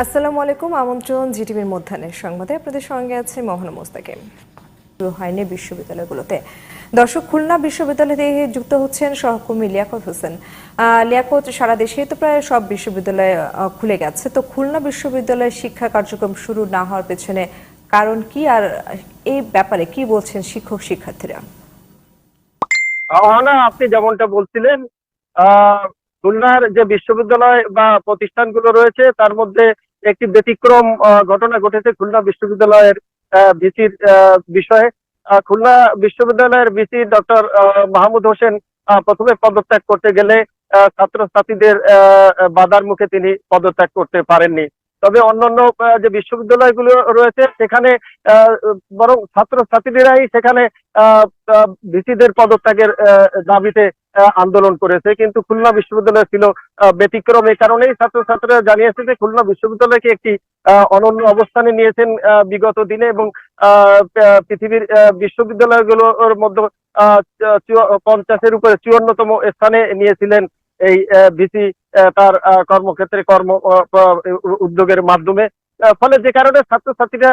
আসসালামু আলাইকুম, আমন্ত্রণ জিটিভির মধ্যাহ্নের সংবাদে আপনাদের সঙ্গে আছে মোহনা মোস্তাকিম। শুরু হয়নি বিশ্ববিদ্যালয়গুলোতে। দর্শক, খুলনা বিশ্ববিদ্যালয় যুক্ত হচ্ছেন সহকর্মী লিয়াকত হোসেন। লিয়াকত, সারা দেশে তো প্রায় সব বিশ্ববিদ্যালয় খুলে গেছে। তো খুলনা বিশ্ববিদ্যালয়ের শিক্ষা কার্যক্রম শুরু না হওয়ার পেছনে কারণ কি? আর এই ব্যাপারে কি বলছেন শিক্ষক, শিক্ষার্থীরা? আপনি যেমনটা বলছিলেন খুলনার যে বিশ্ববিদ্যালয় বা প্রতিষ্ঠানগুলো রয়েছে, তার মধ্যে একটি ব্যতিক্রম ঘটনা ঘটেছে খুলনা বিশ্ববিদ্যালয়ের ভিসির বিষয়ে। খুলনা বিশ্ববিদ্যালয়ের ভিসি ডক্টর মাহমুদ হোসেন প্রথমে পদত্যাগ করতে গেলে ছাত্রছাত্রীদের বাধার মুখে তিনি পদত্যাগ করতে পারেননি। তবে অন্যান্য যে বিশ্ববিদ্যালয়গুলো রয়েছে, সেখানে বরং ছাত্রছাত্রীরাই সেখানে ভিসিদের পদত্যাগের দাবিতে আন্দোলন করেছে। কিন্তু খুলনা বিশ্ববিদ্যালয় ছিল ব্যতিক্রম এই কারণেই ছাত্রছাত্রীরা জানিয়েছে যে খুলনা বিশ্ববিদ্যালয়কে একটি অনন্য অবস্থানে নিয়েছেন বিগত দিনে এবং পৃথিবীর বিশ্ববিদ্যালয়গুলোর মধ্যে পঞ্চাশের উপরে চুয়ান্নতম স্থানে নিয়েছিলেন এই ভিসি তার কর্মক্ষেত্রে কর্ম উদ্যোগের মাধ্যমে ফলে যে কারণে ছাত্রছাত্রীরা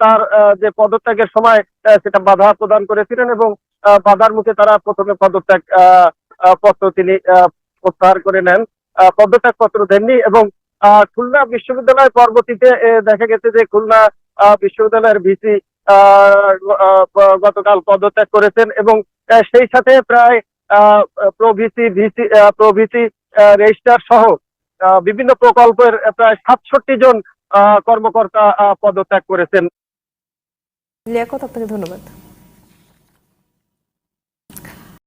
তার যে পদত্যাগের সময় সেটা বাধা প্রদান করেছিলেন এবং বাধার মুখে তারা প্রথমে পদত্যাগ পত্র তিনি প্রত্যাহার করে নেন পদত্যাগ পত্র দেননি এবং খুলনা বিশ্ববিদ্যালয় পরবর্তীতে দেখা গেছে যে খুলনা বিশ্ববিদ্যালয়ের ভিসি গতকাল পদত্যাগ করেছেন এবং সেই সাথে প্রায় প্রভিসি ভিসি প্রভৃতি রেজিস্ট্রার সহ বিভিন্ন প্রকল্পের প্রায় সাতষট্টি জন কর্মকর্তা পদত্যাগ করেছেন। লিয়াকত, আপনাকে ধন্যবাদ।